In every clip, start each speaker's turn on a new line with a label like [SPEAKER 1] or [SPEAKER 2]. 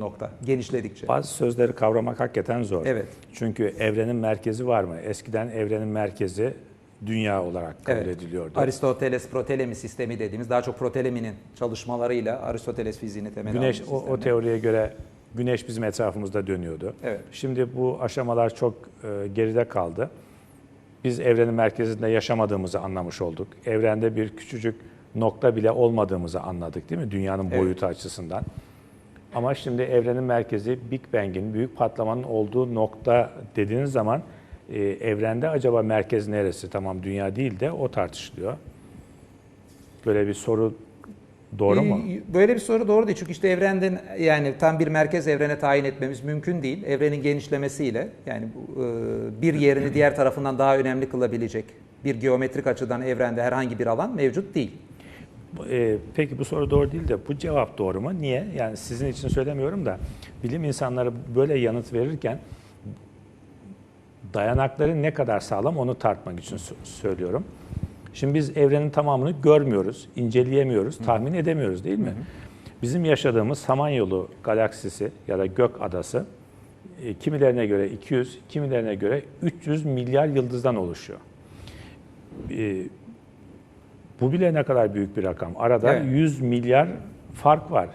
[SPEAKER 1] nokta genişledikçe.
[SPEAKER 2] Bazı sözleri kavramak hakikaten zor.
[SPEAKER 1] Evet.
[SPEAKER 2] Çünkü evrenin merkezi var mı? Eskiden evrenin merkezi dünya olarak kabul
[SPEAKER 1] Evet.
[SPEAKER 2] ediliyordu.
[SPEAKER 1] Aristoteles Protelemi sistemi dediğimiz daha çok Protelemi'nin çalışmalarıyla Aristoteles fiziğini temel
[SPEAKER 2] Güneş o, o teoriye göre güneş bizim etrafımızda dönüyordu.
[SPEAKER 1] Evet.
[SPEAKER 2] Şimdi bu aşamalar çok e, geride kaldı. Biz evrenin merkezinde yaşamadığımızı anlamış olduk. Evrende bir küçücük nokta bile olmadığımızı anladık değil mi? Dünyanın
[SPEAKER 1] Evet.
[SPEAKER 2] boyutu açısından. Ama şimdi evrenin merkezi Big Bang'in büyük patlamanın olduğu nokta dediğiniz zaman e, evrende acaba merkez neresi? Tamam dünya değil de o tartışılıyor. Böyle bir soru doğru mu?
[SPEAKER 1] Böyle bir soru doğru değil. Çünkü işte evrenden yani tam bir merkez evrene tayin etmemiz mümkün değil. Evrenin genişlemesiyle yani e, bir yerini diğer tarafından daha önemli kılabilecek bir geometrik açıdan evrende herhangi bir alan mevcut değil.
[SPEAKER 2] E, peki bu soru doğru değil de bu cevap doğru mu? Niye? Yani sizin için söylemiyorum da bilim insanları böyle yanıt verirken dayanakları ne kadar sağlam onu tartmak için sö- söylüyorum. Şimdi biz evrenin tamamını görmüyoruz, inceleyemiyoruz, tahmin edemiyoruz değil mi? Bizim yaşadığımız Samanyolu galaksisi ya da gök adası e, kimilerine göre 200, kimilerine göre 300 milyar yıldızdan oluşuyor. E, bu bile ne kadar büyük bir rakam. Arada
[SPEAKER 1] Evet.
[SPEAKER 2] 100 milyar fark var.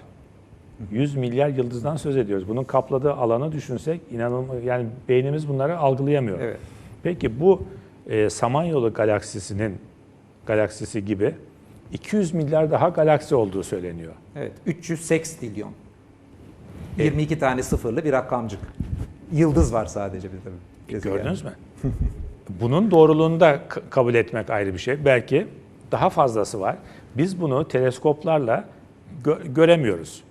[SPEAKER 2] 100 milyar yıldızdan söz ediyoruz. Bunun kapladığı alanı düşünsek inanılmaz yani beynimiz bunları algılayamıyor.
[SPEAKER 1] Evet.
[SPEAKER 2] Peki bu e, Samanyolu galaksisinin galaksisi gibi 200 milyar daha galaksi olduğu söyleniyor.
[SPEAKER 1] Evet. 300 sextilyon. 22 tane sıfırlı bir rakamcık. Yıldız var sadece bir tabii. gezegen.
[SPEAKER 2] Gördünüz mü? Bunun doğruluğunu da kabul etmek ayrı bir şey. Belki daha fazlası var. Biz bunu teleskoplarla gö- göremiyoruz.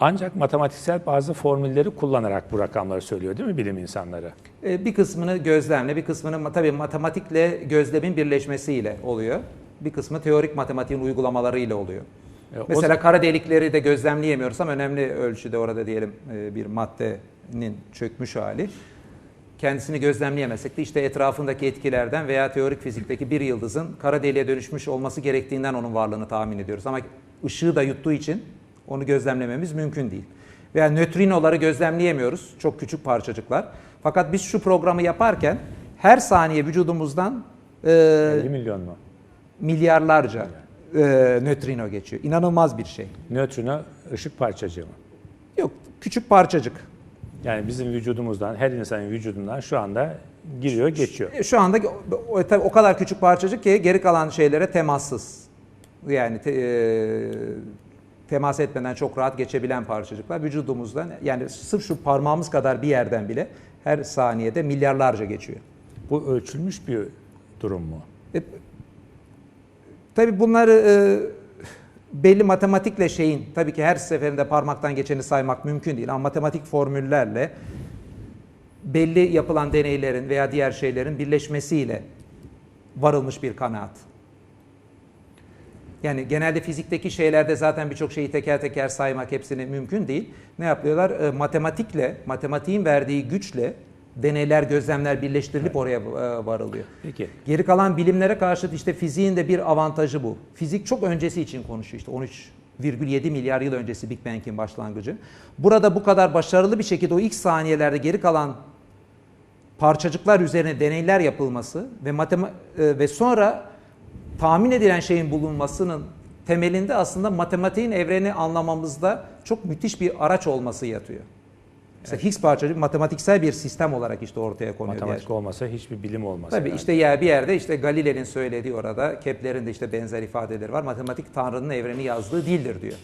[SPEAKER 2] Ancak matematiksel bazı formülleri kullanarak bu rakamları söylüyor değil mi bilim insanları?
[SPEAKER 1] Ee, Bir kısmını gözlemle, bir kısmını tabii matematikle gözlemin birleşmesiyle oluyor. Bir kısmı teorik matematiğin uygulamalarıyla oluyor.
[SPEAKER 2] E,
[SPEAKER 1] Mesela kara delikleri de gözlemleyemiyorsam önemli ölçüde orada diyelim e, bir maddenin çökmüş hali. Kendisini gözlemleyemezsek de işte etrafındaki etkilerden veya teorik fizikteki bir yıldızın kara deliğe dönüşmüş olması gerektiğinden onun varlığını tahmin ediyoruz. Ama ışığı da yuttuğu için onu gözlemlememiz mümkün değil. Veya nötrinoları gözlemleyemiyoruz. Çok küçük parçacıklar. Fakat biz şu programı yaparken her saniye vücudumuzdan e,
[SPEAKER 2] 50 milyon mu?
[SPEAKER 1] milyarlarca e, nötrino geçiyor. İnanılmaz bir şey.
[SPEAKER 2] Nötrino ışık parçacığı mı?
[SPEAKER 1] Yok küçük parçacık.
[SPEAKER 2] Yani bizim vücudumuzdan, her insanın vücudundan şu anda giriyor, geçiyor.
[SPEAKER 1] Şu anda tabii o kadar küçük parçacık ki geri kalan şeylere temassız. Yani te- e, temas etmeden çok rahat geçebilen parçacıklar vücudumuzdan yani sırf şu parmağımız kadar bir yerden bile her saniyede milyarlarca geçiyor.
[SPEAKER 2] Bu ölçülmüş bir durum mu?
[SPEAKER 1] E, tabii bunları e, belli matematikle şeyin tabii ki her seferinde parmaktan geçeni saymak mümkün değil ama matematik formüllerle belli yapılan deneylerin veya diğer şeylerin birleşmesiyle varılmış bir kanaat. Yani genelde fizikteki şeylerde zaten birçok şeyi teker teker saymak hepsini mümkün değil. Ne yapıyorlar? E, matematikle, matematiğin verdiği güçle deneyler, gözlemler birleştirilip oraya e, varılıyor.
[SPEAKER 2] Peki.
[SPEAKER 1] Geri kalan bilimlere karşı işte fiziğin de bir avantajı bu. Fizik çok öncesi için konuşuyor işte 13,7 milyar yıl öncesi Big Bang'in başlangıcı. Burada bu kadar başarılı bir şekilde o ilk saniyelerde geri kalan parçacıklar üzerine deneyler yapılması ve matema e, ve sonra tahmin edilen şeyin bulunmasının temelinde aslında matematiğin evreni anlamamızda çok müthiş bir araç olması yatıyor. Mesela Higgs parçacığı matematiksel bir sistem olarak işte ortaya konuyor.
[SPEAKER 2] Matematik olmasa hiçbir bilim olmaz.
[SPEAKER 1] Tabii
[SPEAKER 2] herhalde.
[SPEAKER 1] işte ya bir yerde işte Galile'nin söylediği orada Kepler'in de işte benzer ifadeleri var. Matematik Tanrı'nın evreni yazdığı dildir diyor.